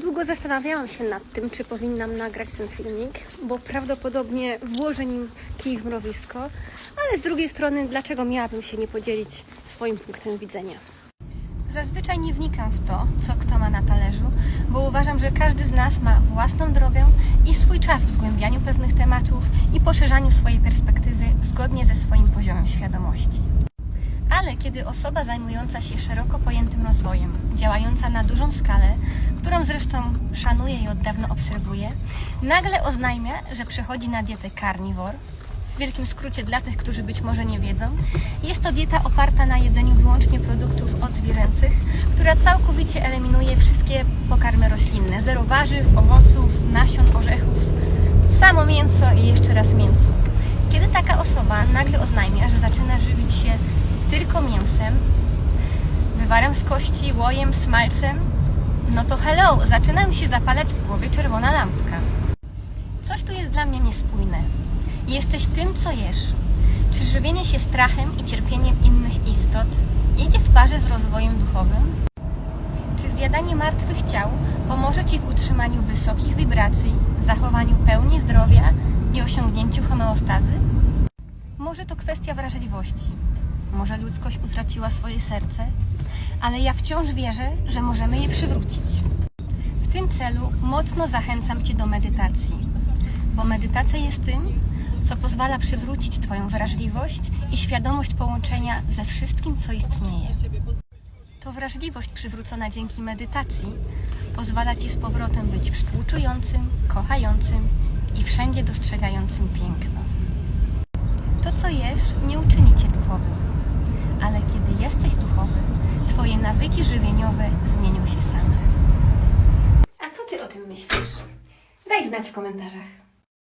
Długo zastanawiałam się nad tym, czy powinnam nagrać ten filmik, bo prawdopodobnie włożę nim kij w mrowisko, ale z drugiej strony, dlaczego miałabym się nie podzielić swoim punktem widzenia? Zazwyczaj nie wnikam w to, co kto ma na talerzu, bo uważam, że każdy z nas ma własną drogę i swój czas w zgłębianiu pewnych tematów i poszerzaniu swojej perspektywy zgodnie ze swoim poziomem świadomości. Ale kiedy osoba zajmująca się szeroko pojętym rozwojem, działająca na dużą skalę, którą zresztą szanuję i od dawna obserwuję, nagle oznajmia, że przechodzi na dietę carnivore, w wielkim skrócie dla tych, którzy być może nie wiedzą, jest to dieta oparta na jedzeniu wyłącznie produktów odzwierzęcych, która całkowicie eliminuje wszystkie pokarmy roślinne, zero warzyw, owoców, nasion, orzechów, samo mięso i jeszcze raz mięso. Kiedy taka osoba nagle oznajmia, że zaczyna żywić się tylko mięsem, wywarem z kości, łojem, smalcem, no to hello, zaczyna mi się zapalać w głowie czerwona lampka. Coś tu jest dla mnie niespójne. Jesteś tym, co jesz. Czy żywienie się strachem i cierpieniem innych istot idzie w parze z rozwojem duchowym? Czy zjadanie martwych ciał pomoże Ci w utrzymaniu wysokich wibracji, zachowaniu pełni zdrowia i osiągnięciu homeostazy? Może to kwestia wrażliwości. Może ludzkość utraciła swoje serce, ale ja wciąż wierzę, że możemy je przywrócić. W tym celu mocno zachęcam Cię do medytacji, bo medytacja jest tym, co pozwala przywrócić Twoją wrażliwość i świadomość połączenia ze wszystkim, co istnieje. To wrażliwość przywrócona dzięki medytacji pozwala Ci z powrotem być współczującym, kochającym i wszędzie dostrzegającym piękno. To, co jesz, nie uczyni Cię duchowym, ale kiedy jesteś duchowy, Twoje nawyki żywieniowe zmienią się same. A co Ty o tym myślisz? Daj znać w komentarzach.